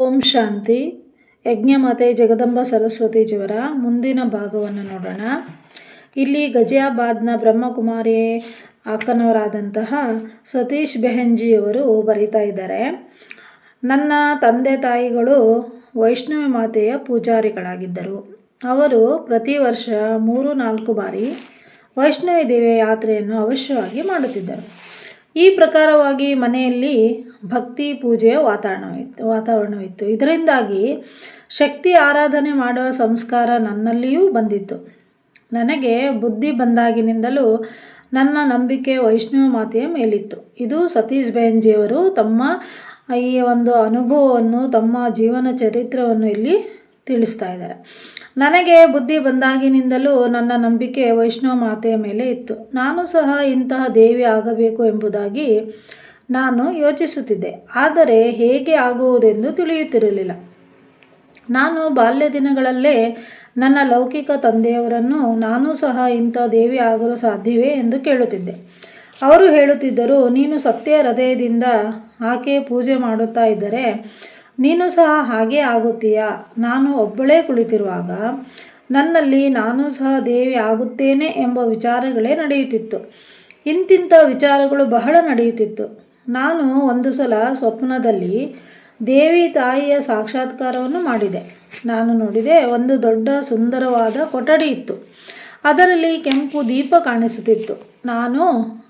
ಓಂ ಶಾಂತಿ. ಯಜ್ಞಮಾತೆ ಜಗದಂಬ ಸರಸ್ವತಿಜಿಯವರ ಮುಂದಿನ ಭಾಗವನ್ನು ನೋಡೋಣ. ಇಲ್ಲಿ ಗಜಿಯಾಬಾದ್ನ ಬ್ರಹ್ಮಕುಮಾರಿ ಅಕ್ಕನವರಾದಂತಹ ಸತೀಶ್ ಬೆಹೆಂಜಿಯವರು ಬರೀತಾ ಇದ್ದಾರೆ. ನನ್ನ ತಂದೆ ತಾಯಿಗಳು ವೈಷ್ಣವಿ ಮಾತೆಯ ಪೂಜಾರಿಗಳಾಗಿದ್ದರು. ಅವರು ಪ್ರತಿ ವರ್ಷ ಮೂರು ನಾಲ್ಕು ಬಾರಿ ವೈಷ್ಣವಿ ದೇವಿಯ ಯಾತ್ರೆಯನ್ನು ಅವಶ್ಯವಾಗಿ ಮಾಡುತ್ತಿದ್ದರು. ಈ ಪ್ರಕಾರವಾಗಿ ಮನೆಯಲ್ಲಿ ಭಕ್ತಿ ಪೂಜೆಯ ವಾತಾವರಣವಿತ್ತು ವಾತಾವರಣವಿತ್ತು. ಇದರಿಂದಾಗಿ ಶಕ್ತಿ ಆರಾಧನೆ ಮಾಡುವ ಸಂಸ್ಕಾರ ನನ್ನಲ್ಲಿಯೂ ಬಂದಿತ್ತು. ನನಗೆ ಬುದ್ಧಿ ಬಂದಾಗಿನಿಂದಲೂ ನನ್ನ ನಂಬಿಕೆ ವೈಷ್ಣವ ಮಾತೆಯ ಮೇಲಿತ್ತು. ಇದು ಸತೀಶ್ ಬೆಹನ್ಜಿಯವರು ತಮ್ಮ ಈ ಒಂದು ಅನುಭವವನ್ನು, ತಮ್ಮ ಜೀವನ ಚರಿತ್ರವನ್ನು ಇಲ್ಲಿ ತಿಳಿಸ್ತಾ ಇದ್ದಾರೆ. ನನಗೆ ಬುದ್ಧಿ ಬಂದಾಗಿನಿಂದಲೂ ನನ್ನ ನಂಬಿಕೆ ವೈಷ್ಣವ ಮಾತೆಯ ಮೇಲೆ ಇತ್ತು. ನಾನು ಸಹ ಇಂತಹ ದೇವಿ ಆಗಬೇಕು ಎಂಬುದಾಗಿ ನಾನು ಯೋಚಿಸುತ್ತಿದ್ದೆ. ಆದರೆ ಹೇಗೆ ಆಗುವುದೆಂದು ತಿಳಿಯುತ್ತಿರಲಿಲ್ಲ. ನಾನು ಬಾಲ್ಯ ದಿನಗಳಲ್ಲೇ ನನ್ನ ಲೌಕಿಕ ತಂದೆಯವರನ್ನು ನಾನು ಸಹ ಇಂಥ ದೇವಿ ಆಗಲು ಸಾಧ್ಯವೇ ಎಂದು ಕೇಳುತ್ತಿದ್ದೆ. ಅವರು ಹೇಳುತ್ತಿದ್ದರು, ನೀನು ಸತ್ಯ ಹೃದಯದಿಂದ ಆಕೆ ಪೂಜೆ ಮಾಡುತ್ತಾ ಇದ್ದರೆ ನೀನು ಸಹ ಹಾಗೆ ಆಗುತ್ತೀಯಾ? ನಾನು ಒಬ್ಬಳೇ ಕುಳಿತಿರುವಾಗ ನನ್ನಲ್ಲಿ ನಾನು ಸಹ ದೇವಿ ಆಗುತ್ತೇನೆ ಎಂಬ ವಿಚಾರಗಳೇ ನಡೆಯುತ್ತಿತ್ತು. ಇಂತಿಂಥ ವಿಚಾರಗಳು ಬಹಳ ನಡೆಯುತ್ತಿತ್ತು. ನಾನು ಒಂದು ಸಲ ಸ್ವಪ್ನದಲ್ಲಿ ದೇವಿ ತಾಯಿಯ ಸಾಕ್ಷಾತ್ಕಾರವನ್ನು ಮಾಡಿದೆ. ನಾನು ನೋಡಿದೆ ಒಂದು ದೊಡ್ಡ ಸುಂದರವಾದ ಕೊಠಡಿ ಇತ್ತು. ಅದರಲ್ಲಿ ಕೆಂಪು ದೀಪ ಕಾಣಿಸುತ್ತಿತ್ತು. ನಾನು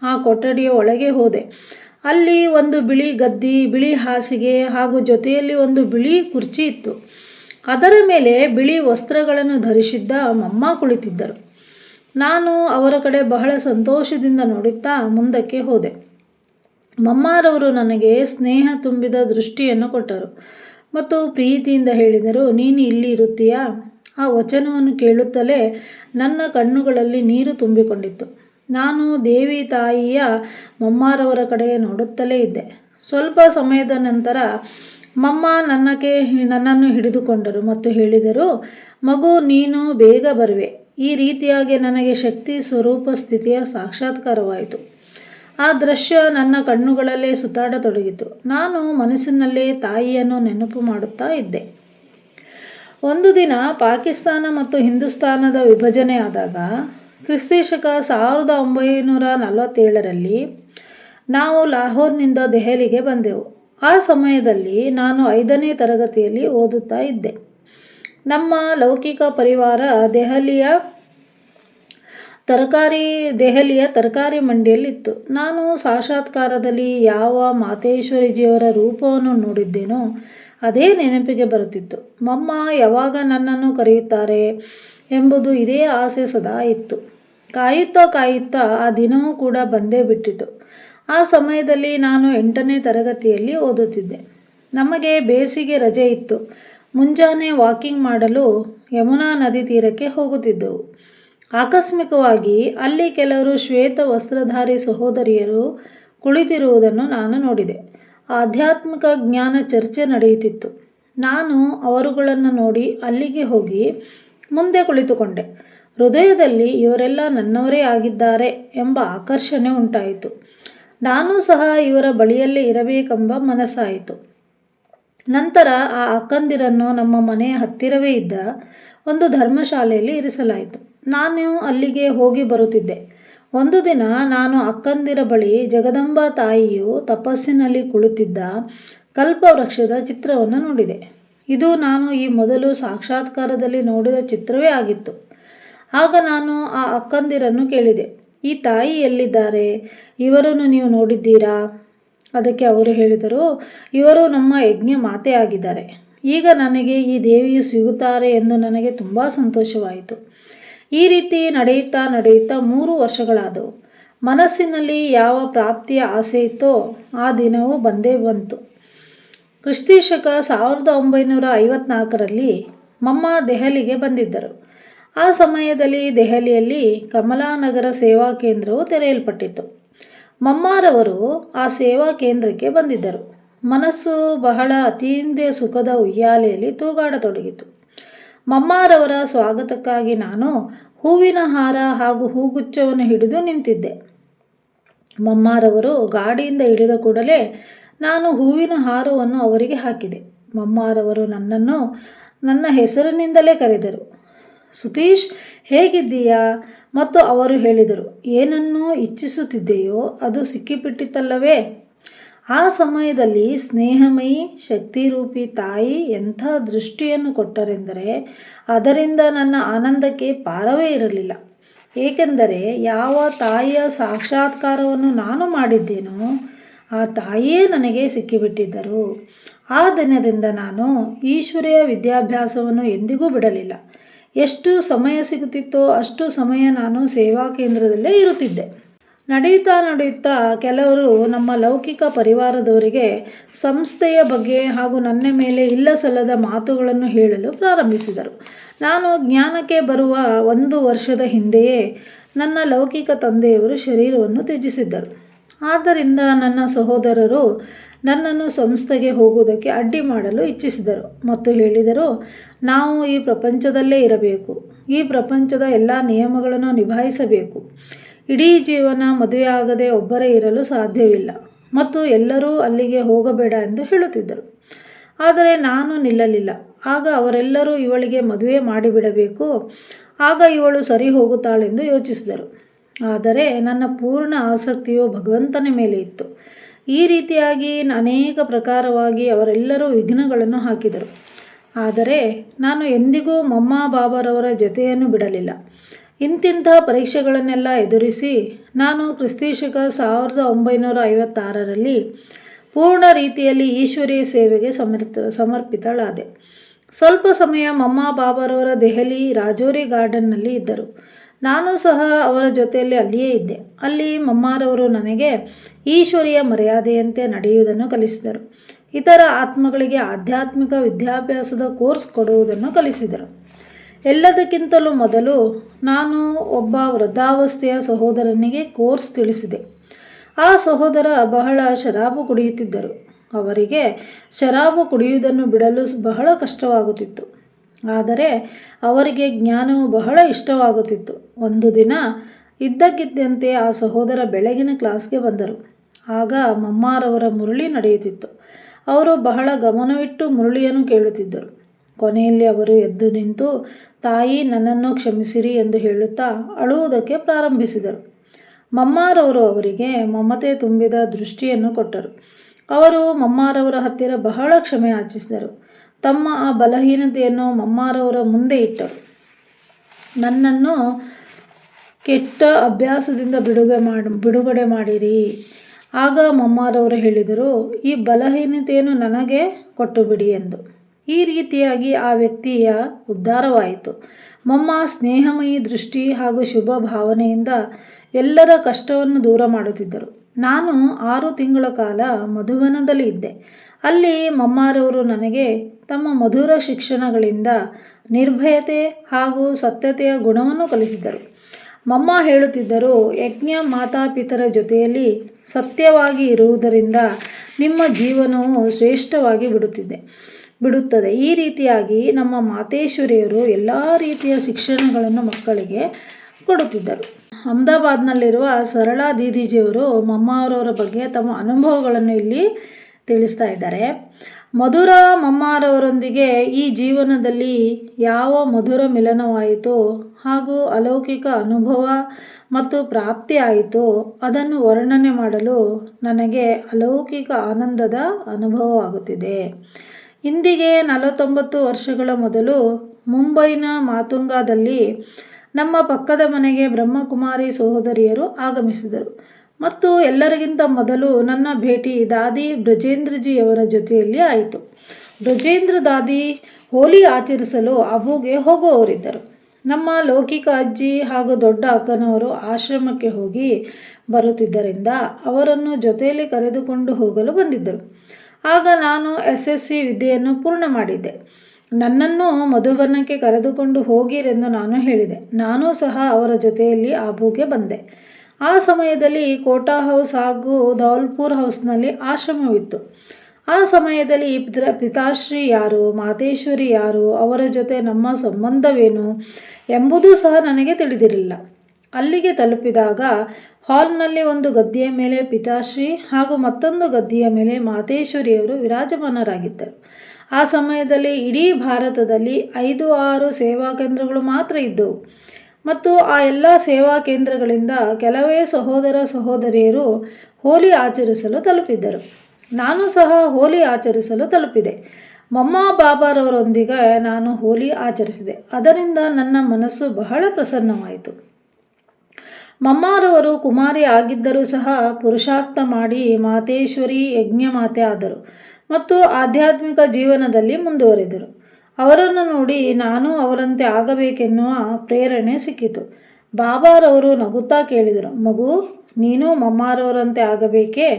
ಆ ಕೊಠಡಿಯ ಒಳಗೆ ಹೋದೆ. ಅಲ್ಲಿ ಒಂದು ಬಿಳಿ ಗದ್ದಿ, ಬಿಳಿ ಹಾಸಿಗೆ ಹಾಗೂ ಜೊತೆಯಲ್ಲಿ ಒಂದು ಬಿಳಿ ಕುರ್ಚಿ ಇತ್ತು. ಅದರ ಮೇಲೆ ಬಿಳಿ ವಸ್ತ್ರಗಳನ್ನು ಧರಿಸಿದ್ದ ಮಮ್ಮ ಕುಳಿತಿದ್ದರು. ನಾನು ಅವರ ಕಡೆ ಬಹಳ ಸಂತೋಷದಿಂದ ನೋಡುತ್ತಾ ಮುಂದಕ್ಕೆ ಹೋದೆ. ಮಮ್ಮಾರವರು ನನಗೆ ಸ್ನೇಹ ತುಂಬಿದ ದೃಷ್ಟಿಯನ್ನು ಕೊಟ್ಟರು ಮತ್ತು ಪ್ರೀತಿಯಿಂದ ಹೇಳಿದರು, ನೀನು ಇಲ್ಲಿ ಇರುತ್ತೀಯಾ? ಆ ವಚನವನ್ನು ಕೇಳುತ್ತಲೇ ನನ್ನ ಕಣ್ಣುಗಳಲ್ಲಿ ನೀರು ತುಂಬಿಕೊಂಡಿತ್ತು. ನಾನು ದೇವಿ ತಾಯಿಯ ಮೊಮ್ಮಾರವರ ಕಡೆ ನೋಡುತ್ತಲೇ ಇದ್ದೆ. ಸ್ವಲ್ಪ ಸಮಯದ ನಂತರ ಮಮ್ಮ ನನ್ನಕ್ಕೆ ನನ್ನನ್ನು ಹಿಡಿದುಕೊಂಡರು ಮತ್ತು ಹೇಳಿದರು, ಮಗು, ನೀನು ಬೇಗ ಬರುವೆ. ಈ ರೀತಿಯಾಗಿ ನನಗೆ ಶಕ್ತಿ ಸ್ವರೂಪ ಸ್ಥಿತಿಯ ಸಾಕ್ಷಾತ್ಕಾರವಾಯಿತು. ಆ ದೃಶ್ಯ ನನ್ನ ಕಣ್ಣುಗಳಲ್ಲೇ ಸುತ್ತಾಡತೊಡಗಿತು ನಾನು ಮನಸ್ಸಿನಲ್ಲೇ ತಾಯಿಯನ್ನು ನೆನಪು ಮಾಡುತ್ತಾ ಇದ್ದೆ. ಒಂದು ದಿನ ಪಾಕಿಸ್ತಾನ ಮತ್ತು ಹಿಂದೂಸ್ತಾನದ ವಿಭಜನೆ ಆದಾಗ ಕ್ರಿಸ್ತಿಶಕ ಸಾವಿರದ ಒಂಬೈನೂರ ನಲವತ್ತೇಳರಲ್ಲಿ ನಾವು ಲಾಹೋರ್ನಿಂದ ದೆಹಲಿಗೆ ಬಂದೆವು. ಆ ಸಮಯದಲ್ಲಿ ನಾನು ಐದನೇ ತರಗತಿಯಲ್ಲಿ ಓದುತ್ತಾ ಇದ್ದೆ. ನಮ್ಮ ಲೌಕಿಕ ಪರಿವಾರ ದೆಹಲಿಯ ತರಕಾರಿ ದೆಹಲಿಯ ತರಕಾರಿ ಮಂಡಿಯಲ್ಲಿತ್ತು. ನಾನು ಸಾಕ್ಷಾತ್ಕಾರದಲ್ಲಿ ಯಾವ ಮಾತೇಶ್ವರಿಜಿಯವರ ರೂಪವನ್ನು ನೋಡಿದ್ದೇನೋ ಅದೇ ನೆನಪಿಗೆ ಬರುತ್ತಿತ್ತು. ಮಮ್ಮ ಯಾವಾಗ ನನ್ನನ್ನು ಕರೆಯುತ್ತಾರೆ ಎಂಬುದು ಇದೇ ಆಸೆ ಸದಾ ಇತ್ತು. ಕಾಯುತ್ತಾ ಕಾಯುತ್ತಾ ಆ ದಿನವೂ ಕೂಡ ಬಂದೇ ಬಿಟ್ಟಿತು. ಆ ಸಮಯದಲ್ಲಿ ನಾನು ಎಂಟನೇ ತರಗತಿಯಲ್ಲಿ ಓದುತ್ತಿದ್ದೆ. ನಮಗೆ ಬೇಸಿಗೆ ರಜೆ ಇತ್ತು. ಮುಂಜಾನೆ ವಾಕಿಂಗ್ ಮಾಡಲು ಯಮುನಾ ನದಿ ತೀರಕ್ಕೆ ಹೋಗುತ್ತಿದ್ದೆವು. ಆಕಸ್ಮಿಕವಾಗಿ ಅಲ್ಲಿ ಕೆಲವರು ಶ್ವೇತ ವಸ್ತ್ರಧಾರಿ ಸಹೋದರಿಯರು ಕುಳಿತಿರುವುದನ್ನು ನಾನು ನೋಡಿದೆ. ಆಧ್ಯಾತ್ಮಿಕ ಜ್ಞಾನ ಚರ್ಚೆ ನಡೆಯುತ್ತಿತ್ತು. ನಾನು ಅವರುಗಳನ್ನು ನೋಡಿ ಅಲ್ಲಿಗೆ ಹೋಗಿ ಮುಂದೆ ಕುಳಿತುಕೊಂಡೆ. ಹೃದಯದಲ್ಲಿ ಇವರೆಲ್ಲ ನನ್ನವರೇ ಆಗಿದ್ದಾರೆ ಎಂಬ ಆಕರ್ಷಣೆ ಉಂಟಾಯಿತು. ನಾನು ಸಹ ಇವರ ಬಳಿಯಲ್ಲೇ ಇರಬೇಕೆಂಬ ಮನಸ್ಸಾಯಿತು. ನಂತರ ಆ ಅಕ್ಕಂದಿರನ್ನು ನಮ್ಮ ಮನೆಯ ಹತ್ತಿರವೇ ಇದ್ದ ಒಂದು ಧರ್ಮಶಾಲೆಯಲ್ಲಿ ಇರಿಸಲಾಯಿತು. ನಾನು ಅಲ್ಲಿಗೆ ಹೋಗಿ ಬರುತ್ತಿದ್ದೆ. ಒಂದು ದಿನ ನಾನು ಅಕ್ಕಂದಿರ ಬಳಿ ಜಗದಂಬಾ ತಾಯಿಯು ತಪಸ್ಸಿನಲ್ಲಿ ಕುಳಿತಿದ್ದ ಕಲ್ಪವೃಕ್ಷದ ಚಿತ್ರವನ್ನು ನೋಡಿದೆ. ಇದು ನಾನು ಈ ಮೊದಲು ಸಾಕ್ಷಾತ್ಕಾರದಲ್ಲಿ ನೋಡಿದ ಚಿತ್ರವೇ ಆಗಿತ್ತು. ಆಗ ನಾನು ಆ ಅಕ್ಕಂದಿರನ್ನು ಕೇಳಿದೆ. ಈ ತಾಯಿ ಎಲ್ಲಿದ್ದಾರೆ? ಇವರನ್ನು ನೀವು ನೋಡಿದ್ದೀರಾ? ಅದಕ್ಕೆ ಅವರು ಹೇಳಿದರು, ಇವರು ನಮ್ಮ ಯಜ್ಞ ಮಾತೆ ಆಗಿದ್ದಾರೆ. ಈಗ ನನಗೆ ಈ ದೇವಿಯು ಸಿಗುತ್ತಾರೆ ಎಂದು ನನಗೆ ತುಂಬ ಸಂತೋಷವಾಯಿತು. ಈ ರೀತಿ ನಡೆಯುತ್ತಾ ನಡೆಯುತ್ತಾ ಮೂರು ವರ್ಷಗಳಾದವು. ಮನಸ್ಸಿನಲ್ಲಿ ಯಾವ ಪ್ರಾಪ್ತಿಯ ಆಸೆ ಇತ್ತೋ ಆ ದಿನವೂ ಬಂದೇ ಬಂತು. ಕ್ರಿಸ್ತಿಶಕ ಸಾವಿರದ ಒಂಬೈನೂರ ಐವತ್ನಾಲ್ಕರಲ್ಲಿ ಮಮ್ಮ ದೆಹಲಿಗೆ ಬಂದಿದ್ದರು. ಆ ಸಮಯದಲ್ಲಿ ದೆಹಲಿಯಲ್ಲಿ ಕಮಲಾನಗರ ಸೇವಾ ಕೇಂದ್ರವು ತೆರೆಯಲ್ಪಟ್ಟಿತ್ತು. ಮಮ್ಮಾರವರು ಆ ಸೇವಾ ಕೇಂದ್ರಕ್ಕೆ ಬಂದಿದ್ದರು. ಮನಸ್ಸು ಬಹಳ ಅತೀಂದ್ಯ ಸುಖದ ಉಯ್ಯಾಲೆಯಲ್ಲಿ ತೂಗಾಡತೊಡಗಿತು. ಮಮ್ಮಾರವರ ಸ್ವಾಗತಕ್ಕಾಗಿ ನಾನು ಹೂವಿನ ಹಾರ ಹಾಗೂ ಹೂಗುಚ್ಛವನ್ನು ಹಿಡಿದು ನಿಂತಿದ್ದೆ. ಮಮ್ಮಾರವರು ಗಾಡಿಯಿಂದ ಇಳಿದ ಕೂಡಲೇ ನಾನು ಹೂವಿನ ಹಾರವನ್ನು ಅವರಿಗೆ ಹಾಕಿದೆ. ಮಮ್ಮಾರವರು ನನ್ನನ್ನು ನನ್ನ ಹೆಸರಿನಿಂದಲೇ ಕರೆದರು. ಸುತೀಶ್, ಹೇಗಿದ್ದೀಯಾ? ಮತ್ತು ಅವರು ಹೇಳಿದರು, ಏನನ್ನು ಇಚ್ಛಿಸುತ್ತಿದ್ದೆಯೋ ಅದು ಸಿಕ್ಕಿಬಿಟ್ಟಿತಲ್ಲವೇ ಆ ಸಮಯದಲ್ಲಿ ಸ್ನೇಹಮಯಿ, ಶಕ್ತಿರೂಪಿ ತಾಯಿ ಎಂಥ ದೃಷ್ಟಿಯನ್ನು ಕೊಟ್ಟರೆಂದರೆ ಅದರಿಂದ ನನ್ನ ಆನಂದಕ್ಕೆ ಪಾರವೇ ಇರಲಿಲ್ಲ. ಏಕೆಂದರೆ ಯಾವ ತಾಯಿಯ ಸಾಕ್ಷಾತ್ಕಾರವನ್ನು ನಾನು ಮಾಡಿದ್ದೇನೋ ಆ ತಾಯಿಯೇ ನನಗೆ ಸಿಕ್ಕಿಬಿಟ್ಟಿದ್ದರು. ಆ ದಿನದಿಂದ ನಾನು ಈಶ್ವರಿಯ ವಿದ್ಯಾಭ್ಯಾಸವನ್ನು ಎಂದಿಗೂ ಬಿಡಲಿಲ್ಲ. ಎಷ್ಟು ಸಮಯ ಸಿಗುತ್ತಿತ್ತೋ ಅಷ್ಟು ಸಮಯ ನಾನು ಸೇವಾ ಕೇಂದ್ರದಲ್ಲೇ ಇರುತ್ತಿದ್ದೆ. ನಡೆಯುತ್ತಾ ನಡೆಯುತ್ತಾ ಕೆಲವರು ನಮ್ಮ ಲೌಕಿಕ ಪರಿವಾರದವರಿಗೆ ಸಂಸ್ಥೆಯ ಬಗ್ಗೆ ಹಾಗೂ ನನ್ನ ಮೇಲೆ ಇಲ್ಲ ಸಲ್ಲದ ಮಾತುಗಳನ್ನು ಹೇಳಲು ಪ್ರಾರಂಭಿಸಿದರು. ನಾನು ಜ್ಞಾನಕ್ಕೆ ಬರುವ ಒಂದು ವರ್ಷದ ಹಿಂದೆಯೇ ನನ್ನ ಲೌಕಿಕ ತಂದೆಯವರು ಶರೀರವನ್ನು ತ್ಯಜಿಸಿದ್ದರು. ಆದ್ದರಿಂದ ನನ್ನ ಸಹೋದರರು ನನ್ನನ್ನು ಸಂಸ್ಥೆಗೆ ಹೋಗುವುದಕ್ಕೆ ಅಡ್ಡಿ ಮಾಡಲು ಇಚ್ಛಿಸಿದರು ಮತ್ತು ಹೇಳಿದರು, ನಾವು ಈ ಪ್ರಪಂಚದಲ್ಲೇ ಇರಬೇಕು. ಈ ಪ್ರಪಂಚದ ಎಲ್ಲ ನಿಯಮಗಳನ್ನು ನಿಭಾಯಿಸಬೇಕು. ಇಡೀ ಜೀವನ ಮದುವೆಯಾಗದೆ ಒಬ್ಬರೇ ಇರಲು ಸಾಧ್ಯವಿಲ್ಲ ಮತ್ತು ಎಲ್ಲರೂ ಅಲ್ಲಿಗೆ ಹೋಗಬೇಡ ಎಂದು ಹೇಳುತ್ತಿದ್ದರು. ಆದರೆ ನಾನು ನಿಲ್ಲಲಿಲ್ಲ. ಆಗ ಅವರೆಲ್ಲರೂ ಇವಳಿಗೆ ಮದುವೆ ಮಾಡಿಬಿಡಬೇಕು. ಆಗ ಇವಳು ಸರಿ ಹೋಗುತ್ತಾಳೆಂದು ಯೋಚಿಸಿದರು. ಆದರೆ ನನ್ನ ಪೂರ್ಣ ಆಸಕ್ತಿಯು ಭಗವಂತನ ಮೇಲೆ ಇತ್ತು. ಈ ರೀತಿಯಾಗಿ ಅನೇಕ ಪ್ರಕಾರವಾಗಿ ಅವರೆಲ್ಲರೂ ವಿಘ್ನಗಳನ್ನು ಹಾಕಿದರು. ಆದರೆ ನಾನು ಎಂದಿಗೂ ಮಮ್ಮ ಬಾಬರವರ ಜೊತೆಯನ್ನು ಬಿಡಲಿಲ್ಲ. ಇಂತಿಂಥ ಪರೀಕ್ಷೆಗಳನ್ನೆಲ್ಲ ಎದುರಿಸಿ ನಾನು ಕ್ರಿಸ್ತೀಶಕ ಸಾವಿರದ ಒಂಬೈನೂರ ಐವತ್ತಾರರಲ್ಲಿ ಪೂರ್ಣ ರೀತಿಯಲ್ಲಿ ಈಶ್ವರೀಯ ಸೇವೆಗೆ ಸಮರ್ಥ, ಸಮರ್ಪಿತಳಾದೆ. ಸ್ವಲ್ಪ ಸಮಯ ಮಮ್ಮ ಬಾಬರವರ ದೆಹಲಿ ರಾಜೋರಿ ಗಾರ್ಡನ್ನಲ್ಲಿ ಇದ್ದರು. ನಾನು ಸಹ ಅವರ ಜೊತೆಯಲ್ಲಿ ಅಲ್ಲಿಯೇ ಇದ್ದೆ. ಅಲ್ಲಿ ಮಮ್ಮಾರವರು ನನಗೆ ಈಶ್ವರಿಯ ಮರ್ಯಾದೆಯಂತೆ ನಡೆಯುವುದನ್ನು ಕಲಿಸಿದರು. ಇತರ ಆತ್ಮಗಳಿಗೆ ಆಧ್ಯಾತ್ಮಿಕ ವಿದ್ಯಾಭ್ಯಾಸದ ಕೋರ್ಸ್ ಕೊಡುವುದನ್ನು ಕಲಿಸಿದರು. ಎಲ್ಲದಕ್ಕಿಂತಲೂ ಮೊದಲು ನಾನು ಒಬ್ಬ ವೃದ್ಧಾವಸ್ಥೆಯ ಸಹೋದರನಿಗೆ ಕೋರ್ಸ್ ತಿಳಿಸಿದೆ. ಆ ಸಹೋದರ ಬಹಳ ಶರಾಬು ಕುಡಿಯುತ್ತಿದ್ದರು. ಅವರಿಗೆ ಶರಾಬು ಕುಡಿಯುವುದನ್ನು ಬಿಡಲು ಬಹಳ ಕಷ್ಟವಾಗುತ್ತಿತ್ತು. ಆದರೆ ಅವರಿಗೆ ಜ್ಞಾನವು ಬಹಳ ಇಷ್ಟವಾಗುತ್ತಿತ್ತು. ಒಂದು ದಿನ ಇದ್ದಕ್ಕಿದ್ದಂತೆ ಆ ಸಹೋದರ ಬೆಳಗಿನ ಕ್ಲಾಸ್ಗೆ ಬಂದರು. ಆಗ ಮಮ್ಮಾರವರ ಮುರಳಿ ನಡೆಯುತ್ತಿತ್ತು. ಅವರು ಬಹಳ ಗಮನವಿಟ್ಟು ಮುರಳಿಯನ್ನು ಕೇಳುತ್ತಿದ್ದರು. ಕೊನೆಯಲ್ಲಿ ಅವರು ಎದ್ದು ನಿಂತು, ತಾಯಿ, ನನ್ನನ್ನು ಕ್ಷಮಿಸಿರಿ ಎಂದು ಹೇಳುತ್ತಾ ಅಳುವುದಕ್ಕೆ ಪ್ರಾರಂಭಿಸಿದರು. ಮಮ್ಮಾರವರು ಅವರಿಗೆ ಮಮತೆ ತುಂಬಿದ ದೃಷ್ಟಿಯನ್ನು ಕೊಟ್ಟರು. ಅವರು ಮಮ್ಮಾರವರ ಹತ್ತಿರ ಬಹಳ ಕ್ಷಮೆ ಯಾಚಿಸಿದರು. ತಮ್ಮ ಆ ಬಲಹೀನತೆಯನ್ನು ಮಮ್ಮಾರವರ ಮುಂದೆ ಇಟ್ಟರು. ನನ್ನನ್ನು ಕೆಟ್ಟ ಅಭ್ಯಾಸದಿಂದ ಬಿಡುಗಡೆ ಮಾಡಿ, ಬಿಡುಗಡೆ ಮಾಡಿರಿ. ಆಗ ಮಮ್ಮಾರವರು ಹೇಳಿದರು, ಈ ಬಲಹೀನತೆಯನ್ನು ನನಗೆ ಕೊಟ್ಟು ಬಿಡಿ ಎಂದು. ಈ ರೀತಿಯಾಗಿ ಆ ವ್ಯಕ್ತಿಯ ಉದ್ಧಾರವಾಯಿತು. ಮಮ್ಮ ಸ್ನೇಹಮಯಿ ದೃಷ್ಟಿ ಹಾಗೂ ಶುಭ ಭಾವನೆಯಿಂದ ಎಲ್ಲರ ಕಷ್ಟವನ್ನು ದೂರ ಮಾಡುತ್ತಿದ್ದರು. ನಾನು ಆರು ತಿಂಗಳ ಕಾಲ ಮಧುವನದಲ್ಲಿ ಇದ್ದೆ. ಅಲ್ಲಿ ಮಮ್ಮಾರವರು ನನಗೆ ತಮ್ಮ ಮಧುರ ಶಿಕ್ಷಣಗಳಿಂದ ನಿರ್ಭಯತೆ ಹಾಗೂ ಸತ್ಯತೆಯ ಗುಣವನ್ನು ಕಲಿಸಿದರು. ಮಮ್ಮ ಹೇಳುತ್ತಿದ್ದರು, ಯಜ್ಞ ಮಾತಾಪಿತರ ಜೊತೆಯಲ್ಲಿ ಸತ್ಯವಾಗಿ ಇರುವುದರಿಂದ ನಿಮ್ಮ ಜೀವನವು ಶ್ರೇಷ್ಠವಾಗಿ ಬಿಡುತ್ತಿದೆ, ಬಿಡುತ್ತದೆ. ಈ ರೀತಿಯಾಗಿ ನಮ್ಮ ಮಾತೇಶ್ವರಿಯವರು ಎಲ್ಲ ರೀತಿಯ ಶಿಕ್ಷಣಗಳನ್ನು ಮಕ್ಕಳಿಗೆ ಕೊಡುತ್ತಿದ್ದರು. ಅಹಮದಾಬಾದ್ನಲ್ಲಿರುವ ಸರಳಾ ದೀದೀಜಿಯವರು ಮಮ್ಮ ಅವರವರ ಬಗ್ಗೆ ತಮ್ಮ ಅನುಭವಗಳನ್ನು ಇಲ್ಲಿ ತಿಳಿಸ್ತಾ ಇದ್ದಾರೆ. ಮಧುರ ಮಮ್ಮಾರವರೊಂದಿಗೆ ಈ ಜೀವನದಲ್ಲಿ ಯಾವ ಮಧುರ ಮಿಲನವಾಯಿತೋ ಹಾಗೂ ಅಲೌಕಿಕ ಅನುಭವ ಮತ್ತು ಪ್ರಾಪ್ತಿ ಆಯಿತೋ ಅದನ್ನು ವರ್ಣನೆ ಮಾಡಲು ನನಗೆ ಅಲೌಕಿಕ ಆನಂದದ ಅನುಭವವಾಗುತ್ತಿದೆ. ಇಂದಿಗೆ ನಲವತ್ತೊಂಬತ್ತು ವರ್ಷಗಳ ಮೊದಲು ಮುಂಬೈನ ಮಾತುಂಗಾದಲ್ಲಿ ನಮ್ಮ ಪಕ್ಕದ ಮನೆಗೆ ಬ್ರಹ್ಮಕುಮಾರಿ ಸಹೋದರಿಯರು ಆಗಮಿಸಿದರು. ಮತ್ತು ಎಲ್ಲರಿಗಿಂತ ಮೊದಲು ನನ್ನ ಭೇಟಿ ದಾದಿ ಬ್ರಜೇಂದ್ರಜಿಯವರ ಜೊತೆಯಲ್ಲಿ ಆಯಿತು. ಬ್ರಜೇಂದ್ರ ದಾದಿ ಹೋಲಿ ಆಚರಿಸಲು ಅಬುಗೆ ಹೋಗುವವರಿದ್ದರು. ನಮ್ಮ ಲೌಕಿಕ ಅಜ್ಜಿ ಹಾಗೂ ದೊಡ್ಡ ಅಕ್ಕನವರು ಆಶ್ರಮಕ್ಕೆ ಹೋಗಿ ಬರುತ್ತಿದ್ದರಿಂದ ಅವರನ್ನು ಜೊತೆಯಲ್ಲಿ ಕರೆದುಕೊಂಡು ಹೋಗಲು ಬಂದಿದ್ದರು. ಆಗ ನಾನು ಎಸ್ ಎಸ್ ಸಿ ವಿದ್ಯೆಯನ್ನು ಪೂರ್ಣ ಮಾಡಿದ್ದೆ. ನನ್ನನ್ನು ಮಧುಬನಕ್ಕೆ ಕರೆದುಕೊಂಡು ಹೋಗಿರೆಂದು ನಾನು ಹೇಳಿದೆ. ನಾನೂ ಸಹ ಅವರ ಜೊತೆಯಲ್ಲಿ ಆಬೂಗೆ ಬಂದೆ. ಆ ಸಮಯದಲ್ಲಿ ಕೋಟಾ ಹೌಸ್ ಹಾಗೂ ಧೌಲ್ಪುರ್ ಹೌಸ್ನಲ್ಲಿ ಆಶ್ರಮವಿತ್ತು. ಆ ಸಮಯದಲ್ಲಿ ಪಿತಾಶ್ರೀ ಯಾರು, ಮಾತೇಶ್ವರಿ ಯಾರು, ಅವರ ಜೊತೆ ನಮ್ಮ ಸಂಬಂಧವೇನು ಎಂಬುದೂ ಸಹ ನನಗೆ ತಿಳಿದಿರಲಿಲ್ಲ. ಅಲ್ಲಿಗೆ ತಲುಪಿದಾಗ ಹಾಲ್ನಲ್ಲಿ ಒಂದು ಗದ್ದೆಯ ಮೇಲೆ ಪಿತಾಶ್ರೀ ಹಾಗೂ ಮತ್ತೊಂದು ಗದ್ದೆಯ ಮೇಲೆ ಮಾತೇಶ್ವರಿಯವರು ವಿರಾಜಮಾನರಾಗಿದ್ದರು. ಆ ಸಮಯದಲ್ಲಿ ಇಡೀ ಭಾರತದಲ್ಲಿ ಐದು ಆರು ಸೇವಾ ಕೇಂದ್ರಗಳು ಮಾತ್ರ ಇದ್ದವು. ಮತ್ತು ಆ ಎಲ್ಲ ಸೇವಾ ಕೇಂದ್ರಗಳಿಂದ ಕೆಲವೇ ಸಹೋದರ ಸಹೋದರಿಯರು ಹೋಲಿ ಆಚರಿಸಲು ತಲುಪಿದ್ದರು. ನಾನು ಸಹ ಹೋಲಿ ಆಚರಿಸಲು ತಲುಪಿದೆ. ಮಮ್ಮ ಬಾಬಾರವರೊಂದಿಗೆ ನಾನು ಹೋಲಿ ಆಚರಿಸಿದೆ. ಅದರಿಂದ ನನ್ನ ಮನಸ್ಸು ಬಹಳ ಪ್ರಸನ್ನವಾಯಿತು. ಮಮ್ಮಾರವರು ಕುಮಾರಿ ಆಗಿದ್ದರೂ ಸಹ ಪುರುಷಾರ್ಥ ಮಾಡಿ ಮಾತೇಶ್ವರಿ ಯಜ್ಞ ಮಾತೆ ಆದರು ಮತ್ತು ಆಧ್ಯಾತ್ಮಿಕ ಜೀವನದಲ್ಲಿ ಮುಂದುವರೆದರು. ಅವರನ್ನು ನೋಡಿ ನಾನು ಅವರಂತೆ ಆಗಬೇಕೆನ್ನುವ ಪ್ರೇರಣೆ ಸಿಕ್ಕಿತು. ಬಾಬಾರವರು ನಗುತ್ತಾ ಕೇಳಿದರು, ಮಗು, ನೀನು ಮಮ್ಮಾರವರಂತೆ ಆಗಬೇಕೇ?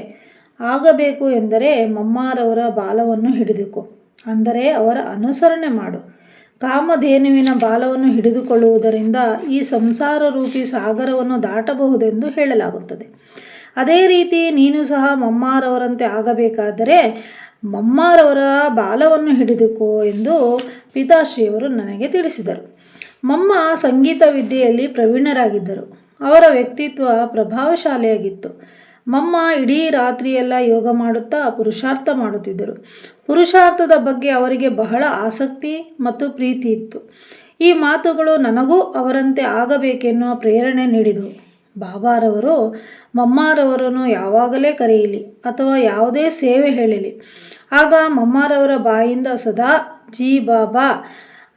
ಆಗಬೇಕು ಎಂದರೆ ಮಮ್ಮಾರವರ ಬಾಲವನ್ನು ಹಿಡಿದುಕೋ, ಅಂದರೆ ಅವರ ಅನುಸರಣೆ ಮಾಡು. ಕಾಮಧೇನುವಿನ ಬಾಲವನ್ನು ಹಿಡಿದುಕೊಳ್ಳುವುದರಿಂದ ಈ ಸಂಸಾರ ರೂಪಿ ಸಾಗರವನ್ನು ದಾಟಬಹುದೆಂದು ಹೇಳಲಾಗುತ್ತದೆ. ಅದೇ ರೀತಿ ನೀನು ಸಹ ಮಮ್ಮಾರವರಂತೆ ಆಗಬೇಕಾದರೆ ಮಮ್ಮಾರವರ ಬಾಲವನ್ನು ಹಿಡಿದುಕೋ ಎಂದು ಪಿತಾಶ್ರೀಯವರು ನನಗೆ ತಿಳಿಸಿದರು. ಮಮ್ಮ ಸಂಗೀತ ವಿದ್ಯೆಯಲ್ಲಿ ಪ್ರವೀಣರಾಗಿದ್ದರು. ಅವರ ವ್ಯಕ್ತಿತ್ವ ಪ್ರಭಾವಶಾಲಿಯಾಗಿತ್ತು. ಮಮ್ಮ ಇಡೀ ರಾತ್ರಿಯೆಲ್ಲ ಯೋಗ ಮಾಡುತ್ತಾ ಪುರುಷಾರ್ಥ ಮಾಡುತ್ತಿದ್ದರು. ಪುರುಷಾರ್ಥದ ಬಗ್ಗೆ ಅವರಿಗೆ ಬಹಳ ಆಸಕ್ತಿ ಮತ್ತು ಪ್ರೀತಿ ಇತ್ತು. ಈ ಮಾತುಗಳು ನನಗೂ ಅವರಂತೆ ಆಗಬೇಕೆನ್ನುವ ಪ್ರೇರಣೆ ನೀಡಿದವು. ಬಾಬಾರವರು, ಮಮ್ಮಾರವರನ್ನು ಯಾವಾಗಲೇ ಕರೆಯಲಿ ಅಥವಾ ಯಾವುದೇ ಸೇವೆ ಹೇಳಲಿ ಆಗ ಮಮ್ಮಾರವರ ಬಾಯಿಂದ ಸದಾ ಜಿ ಬಾಬಾ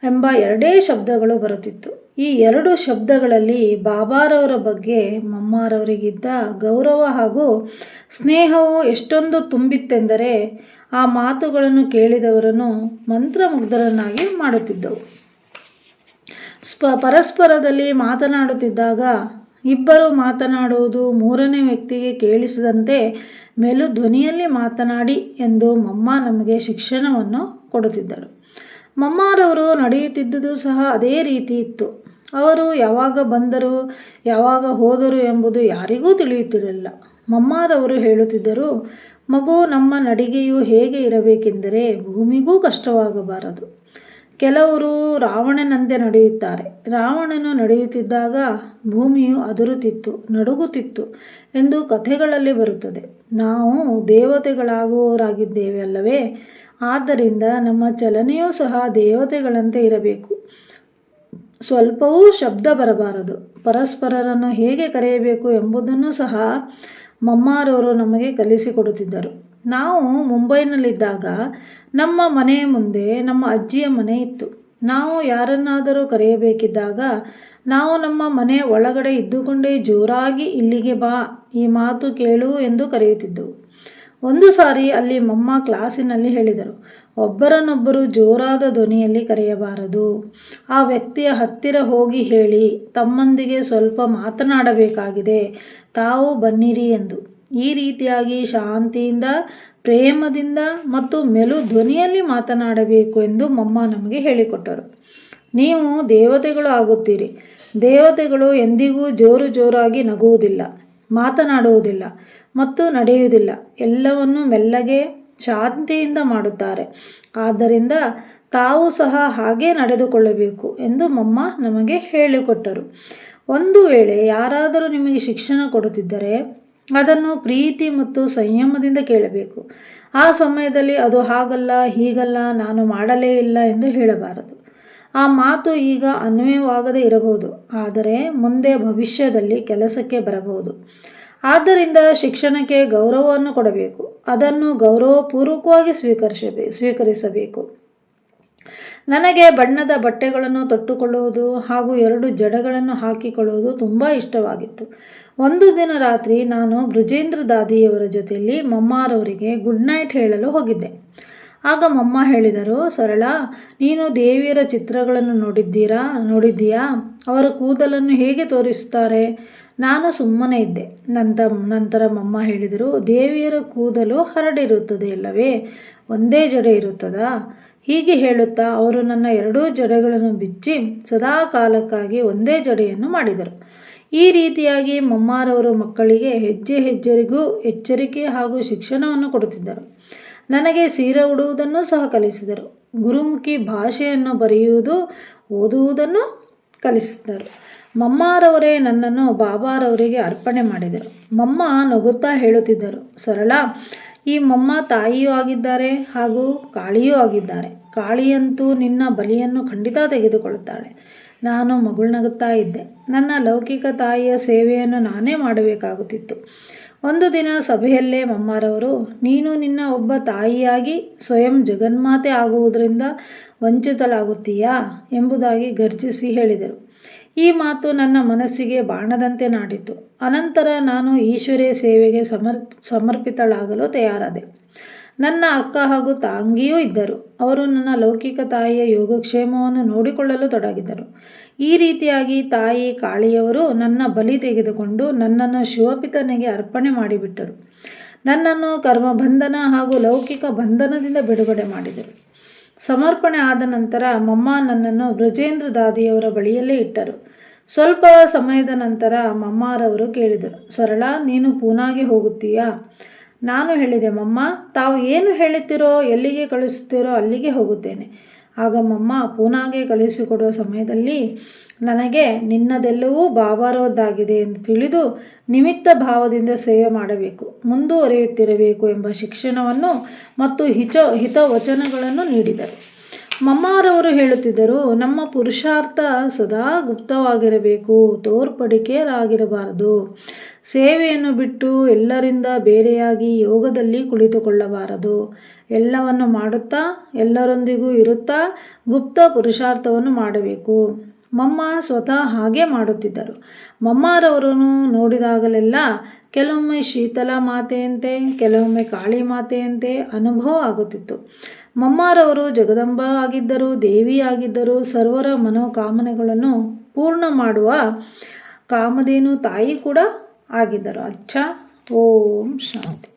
ಎಂಬ ಎರಡೇ ಶಬ್ದಗಳು ಬರುತ್ತಿತ್ತು. ಈ ಎರಡು ಶಬ್ದಗಳಲ್ಲಿ ಬಾಬಾರವರ ಬಗ್ಗೆ ಮಮ್ಮಾರವರಿಗಿದ್ದ ಗೌರವ ಹಾಗೂ ಸ್ನೇಹವು ಎಷ್ಟೊಂದು ತುಂಬಿತ್ತೆಂದರೆ ಆ ಮಾತುಗಳನ್ನು ಕೇಳಿದವರನ್ನು ಮಂತ್ರಮುಗ್ಧರನ್ನಾಗಿ ಮಾಡುತ್ತಿದ್ದವು. ಸ್ಪ, ಪರಸ್ಪರದಲ್ಲಿ ಮಾತನಾಡುತ್ತಿದ್ದಾಗ ಇಬ್ಬರು ಮಾತನಾಡುವುದು ಮೂರನೇ ವ್ಯಕ್ತಿಗೆ ಕೇಳಿಸದಂತೆ ಮೆಲು ಧ್ವನಿಯಲ್ಲಿ ಮಾತನಾಡಿ ಎಂದು ಮಮ್ಮ ನಮಗೆ ಶಿಕ್ಷಣವನ್ನು ಕೊಡುತ್ತಿದ್ದರು. ಮಮ್ಮರವರು ನಡೆಯುತ್ತಿದ್ದುದು ಸಹ ಅದೇ ರೀತಿ ಇತ್ತು. ಅವರು ಯಾವಾಗ ಬಂದರು, ಯಾವಾಗ ಹೋದರು ಎಂಬುದು ಯಾರಿಗೂ ತಿಳಿಯುತ್ತಿರಲಿಲ್ಲ. ಮಮ್ಮಾರವರು ಹೇಳುತ್ತಿದ್ದರು, ಮಗು ನಮ್ಮ ನಡಿಗೆಯು ಹೇಗೆ ಇರಬೇಕೆಂದರೆ ಭೂಮಿಗೂ ಕಷ್ಟವಾಗಬಾರದು. ಕೆಲವರು ರಾವಣನಂತೆ ನಡೆಯುತ್ತಾರೆ. ರಾವಣನು ನಡೆಯುತ್ತಿದ್ದಾಗ ಭೂಮಿಯು ಅದರುತ್ತಿತ್ತು, ನಡುಗುತ್ತಿತ್ತು ಎಂದು ಕಥೆಗಳಲ್ಲಿ ಬರುತ್ತದೆ. ನಾವು ದೇವತೆಗಳಾಗುವವರಾಗಿದ್ದೇವೆ ಅಲ್ಲವೇ ಆದ್ದರಿಂದ ನಮ್ಮ ಚಲನೆಯೂ ಸಹ ದೇವತೆಗಳಂತೆ ಇರಬೇಕು. ಸ್ವಲ್ಪವೂ ಶಬ್ದ ಬರಬಾರದು. ಪರಸ್ಪರರನ್ನು ಹೇಗೆ ಕರೆಯಬೇಕು ಎಂಬುದನ್ನು ಸಹ ಮಮ್ಮಾರವರು ನಮಗೆ ಕಲಿಸಿಕೊಡುತ್ತಿದ್ದರು. ನಾವು ಮುಂಬೈನಲ್ಲಿದ್ದಾಗ ನಮ್ಮ ಮನೆಯ ಮುಂದೆ ನಮ್ಮ ಅಜ್ಜಿಯ ಮನೆ ಇತ್ತು. ನಾವು ಯಾರನ್ನಾದರೂ ಕರೆಯಬೇಕಿದ್ದಾಗ ನಾವು ನಮ್ಮ ಮನೆಯ ಒಳಗಡೆ ಇದ್ದುಕೊಂಡೇ ಜೋರಾಗಿ ಇಲ್ಲಿಗೆ ಬಾ, ಈ ಮಾತು ಕೇಳು ಎಂದು ಕರೆಯುತ್ತಿದ್ದವು. ಒಂದು ಸಾರಿ ಅಲ್ಲಿ ಮಮ್ಮ ಕ್ಲಾಸಿನಲ್ಲಿ ಹೇಳಿದರು, ಒಬ್ಬರನ್ನೊಬ್ಬರು ಜೋರಾದ ಧ್ವನಿಯಲ್ಲಿ ಕರೆಯಬಾರದು. ಆ ವ್ಯಕ್ತಿಯ ಹತ್ತಿರ ಹೋಗಿ ಹೇಳಿ, ತಮ್ಮೊಂದಿಗೆ ಸ್ವಲ್ಪ ಮಾತನಾಡಬೇಕಾಗಿದೆ, ತಾವು ಬನ್ನಿರಿ ಎಂದು. ಈ ರೀತಿಯಾಗಿ ಶಾಂತಿಯಿಂದ, ಪ್ರೇಮದಿಂದ ಮತ್ತು ಮೆಲು ಧ್ವನಿಯಲ್ಲಿ ಮಾತನಾಡಬೇಕು ಎಂದು ಮಮ್ಮ ನಮಗೆ ಹೇಳಿಕೊಟ್ಟರು. ನೀವು ದೇವತೆಗಳು ಆಗುತ್ತೀರಿ. ದೇವತೆಗಳು ಎಂದಿಗೂ ಜೋರು ಜೋರಾಗಿ ನಗುವುದಿಲ್ಲ, ಮಾತನಾಡುವುದಿಲ್ಲ ಮತ್ತು ನಡೆಯುವುದಿಲ್ಲ. ಎಲ್ಲವನ್ನು ಮೆಲ್ಲಗೆ ಶಾಂತಿಯಿಂದ ಮಾಡುತ್ತಾರೆ. ಆದ್ದರಿಂದ ತಾವು ಸಹ ಹಾಗೆ ನಡೆದುಕೊಳ್ಳಬೇಕು ಎಂದು ಮಮ್ಮ ನಮಗೆ ಹೇಳಿಕೊಟ್ಟರು. ಒಂದು ವೇಳೆ ಯಾರಾದರೂ ನಿಮಗೆ ಶಿಕ್ಷಣ ಕೊಡುತ್ತಿದ್ದರೆ ಅದನ್ನು ಪ್ರೀತಿ ಮತ್ತು ಸಂಯಮದಿಂದ ಕೇಳಬೇಕು. ಆ ಸಮಯದಲ್ಲಿ ಅದು ಹಾಗಲ್ಲ, ಹೀಗಲ್ಲ, ನಾನು ಮಾಡಲೇ ಇಲ್ಲ ಎಂದು ಹೇಳಬಾರದು. ಆ ಮಾತು ಈಗ ಅನ್ವಯವಾಗದೇ ಇರಬಹುದು, ಆದರೆ ಮುಂದೆ ಭವಿಷ್ಯದಲ್ಲಿ ಕೆಲಸಕ್ಕೆ ಬರಬಹುದು. ಆದ್ದರಿಂದ ಶಿಕ್ಷಣಕ್ಕೆ ಗೌರವವನ್ನು ಕೊಡಬೇಕು. ಅದನ್ನು ಗೌರವಪೂರ್ವಕವಾಗಿ ಸ್ವೀಕರಿಸಬೇ, ಸ್ವೀಕರಿಸಬೇಕು. ನನಗೆ ಬಣ್ಣದ ಬಟ್ಟೆಗಳನ್ನು ತೊಟ್ಟುಕೊಳ್ಳುವುದು ಹಾಗೂ ಎರಡು ಜಡಗಳನ್ನು ಹಾಕಿಕೊಳ್ಳುವುದು ತುಂಬ ಇಷ್ಟವಾಗಿತ್ತು. ಒಂದು ದಿನ ರಾತ್ರಿ ನಾನು ಬ್ರಜೇಂದ್ರ ದಾದಿಯವರ ಜೊತೆಯಲ್ಲಿ ಮಮ್ಮಾರವರಿಗೆ ಗುಡ್ ನೈಟ್ ಹೇಳಲು ಹೋಗಿದ್ದೆ. ಆಗ ಮಮ್ಮ ಹೇಳಿದರು, ಸರಳ, ನೀನು ದೇವಿಯರ ಚಿತ್ರಗಳನ್ನು ನೋಡಿದ್ದೀರಾ, ನೋಡಿದ್ದೀಯಾ? ಅವರ ಕೂದಲನ್ನು ಹೇಗೆ ತೋರಿಸುತ್ತಾರೆ? ನಾನು ಸುಮ್ಮನೆ ಇದ್ದೆ. ನಂತ, ನಂತರ ಮಮ್ಮ ಹೇಳಿದರು, ದೇವಿಯರ ಕೂದಲು ಹರಡಿರುತ್ತದೆ ಅಲ್ಲವೇ? ಒಂದೇ ಜಡೆ ಇರುತ್ತದಾ? ಹೀಗೆ ಹೇಳುತ್ತಾ ಅವರು ನನ್ನ ಎರಡೂ ಜಡೆಗಳನ್ನು ಬಿಚ್ಚಿ ಸದಾ ಕಾಲಕ್ಕಾಗಿ ಒಂದೇ ಜಡೆಯನ್ನು ಮಾಡಿದರು. ಈ ರೀತಿಯಾಗಿ ಮೊಮ್ಮಾರವರು ಮಕ್ಕಳಿಗೆ ಹೆಜ್ಜೆ ಹೆಜ್ಜೆರಿಗೂ ಎಚ್ಚರಿಕೆ ಹಾಗೂ ಶಿಕ್ಷಣವನ್ನು ಕೊಡುತ್ತಿದ್ದರು. ನನಗೆ ಸೀರೆ ಉಡುವುದನ್ನು ಸಹ ಕಲಿಸಿದರು. ಗುರುಮುಖಿ ಭಾಷೆಯನ್ನು ಬರೆಯುವುದು, ಓದುವುದನ್ನು ಕಲಿಸಿದರು. ಮಮ್ಮಾರವರೇ ನನ್ನನ್ನು ಬಾಬಾರವರಿಗೆ ಅರ್ಪಣೆ ಮಾಡಿದರು. ಮಮ್ಮ ನಗುತ್ತಾ ಹೇಳುತ್ತಿದ್ದರು, ಸರಳ, ಈ ಮಮ್ಮ ತಾಯಿಯೂ ಆಗಿದ್ದಾರೆ ಹಾಗೂ ಕಾಳಿಯೂ ಆಗಿದ್ದಾರೆ. ಕಾಳಿಯಂತೂ ನಿನ್ನ ಬಲಿಯನ್ನು ಖಂಡಿತ ತೆಗೆದುಕೊಳ್ಳುತ್ತಾಳೆ. ನಾನು ಮಗುಳ್ನಗುತ್ತಾ ಇದ್ದೆ. ನನ್ನ ಲೌಕಿಕ ತಾಯಿಯ ಸೇವೆಯನ್ನು ನಾನೇ ಮಾಡಬೇಕಾಗುತ್ತಿತ್ತು. ಒಂದು ದಿನ ಸಭೆಯಲ್ಲೇ ಮಮ್ಮಾರವರು, ನೀನು ನಿನ್ನ ಒಬ್ಬ ತಾಯಿಯಾಗಿ ಸ್ವಯಂ ಜಗನ್ಮಾತೆ ಆಗುವುದರಿಂದ ವಂಚಿತಳಾಗುತ್ತೀಯಾ? ಎಂಬುದಾಗಿ ಗರ್ಜಿಸಿ ಹೇಳಿದರು. ಈ ಮಾತು ನನ್ನ ಮನಸ್ಸಿಗೆ ಬಾಣದಂತೆ ನಾಡಿತು. ಅನಂತರ ನಾನು ಈಶ್ವರಿಯ ಸೇವೆಗೆ ಸಮರ್, ಸಮರ್ಪಿತಳಾಗಲು ತಯಾರಾದೆ. ನನ್ನ ಅಕ್ಕ ಹಾಗೂ ತಂಗಿಯೂ ಇದ್ದರು. ಅವರು ನನ್ನ ಲೌಕಿಕ ತಾಯಿಯ ಯೋಗಕ್ಷೇಮವನ್ನು ನೋಡಿಕೊಳ್ಳಲು ತೊಡಗಿದರು ಈ ರೀತಿಯಾಗಿ ತಾಯಿ ಕಾಳಿಯವರು ನನ್ನ ಬಲಿ ತೆಗೆದುಕೊಂಡು ನನ್ನನ್ನು ಶಿವಪಿತನಿಗೆ ಅರ್ಪಣೆ ಮಾಡಿಬಿಟ್ಟರು. ನನ್ನನ್ನು ಕರ್ಮಬಂಧನ ಹಾಗೂ ಲೌಕಿಕ ಬಂಧನದಿಂದ ಬಿಡುಗಡೆ ಮಾಡಿದರು. ಸಮರ್ಪಣೆ ಆದ ನಂತರ ಮಮ್ಮ ನನ್ನನ್ನು ಬ್ರಜೇಂದ್ರ ದಾದಿಯವರ ಬಳಿಯಲ್ಲೇ ಇಟ್ಟರು. ಸ್ವಲ್ಪ ಸಮಯದ ನಂತರ ಮಮ್ಮಾರವರು ಕೇಳಿದರು, ಸರಳ, ನೀನು ಪೂನಾಗೆ ಹೋಗುತ್ತೀಯಾ? ನಾನು ಹೇಳಿದೆ, ಮಮ್ಮ, ತಾವು ಏನು ಹೇಳುತ್ತೀರೋ, ಎಲ್ಲಿಗೆ ಕಳಿಸುತ್ತೀರೋ ಅಲ್ಲಿಗೆ ಹೋಗುತ್ತೇನೆ. ಆಗ ಮಮ್ಮ ಪೂನಾಗೆ ಕಳಿಸಿಕೊಡುವ ಸಮಯದಲ್ಲಿ, ನನಗೆ ನಿನ್ನದೆಲ್ಲವೂ ಬಾಬಾರೋದ್ದಾಗಿದೆ ಎಂದು ತಿಳಿದು ನಿಮಿತ್ತ ಭಾವದಿಂದ ಸೇವೆ ಮಾಡಬೇಕು, ಮುಂದುವರಿಯುತ್ತಿರಬೇಕು ಎಂಬ ಶಿಕ್ಷಣವನ್ನು ಮತ್ತು ಹಿಚ ಹಿತವಚನಗಳನ್ನು ನೀಡಿದರು. ಮಮ್ಮಾರವರು ಹೇಳುತ್ತಿದ್ದರು, ನಮ್ಮ ಪುರುಷಾರ್ಥ ಸದಾ ಗುಪ್ತವಾಗಿರಬೇಕು ತೋರ್ಪಡಿಕೆಯಾಗಿರಬಾರದು ಸೇವೆಯನ್ನು ಬಿಟ್ಟು ಎಲ್ಲರಿಂದ ಬೇರೆಯಾಗಿ ಯೋಗದಲ್ಲಿ ಕುಳಿತುಕೊಳ್ಳಬಾರದು. ಎಲ್ಲವನ್ನು ಮಾಡುತ್ತಾ, ಎಲ್ಲರೊಂದಿಗೂ ಇರುತ್ತಾ ಗುಪ್ತ ಪುರುಷಾರ್ಥವನ್ನು ಮಾಡಬೇಕು. ಮಮ್ಮ ಸ್ವತಃ ಹಾಗೆ ಮಾಡುತ್ತಿದ್ದರು. ಮಮ್ಮಾರವರನ್ನು ನೋಡಿದಾಗಲೆಲ್ಲ ಕೆಲವೊಮ್ಮೆ ಶೀತಲ ಮಾತೆಯಂತೆ, ಕೆಲವೊಮ್ಮೆ ಕಾಳಿ ಮಾತೆಯಂತೆ ಅನುಭವ ಆಗುತ್ತಿತ್ತು. ಮಮ್ಮಾರವರು ಜಗದಂಬ ಆಗಿದ್ದರು ದೇವಿ ಆಗಿದ್ದರು ಸರ್ವರ ಮನೋಕಾಮನೆಗಳನ್ನು ಪೂರ್ಣ ಮಾಡುವ ಕಾಮಧೇನು ತಾಯಿ ಕೂಡ ಆಗಿದ್ದರು. ಅಚ್ಚ, ಓಂ ಶಾಂತಿ.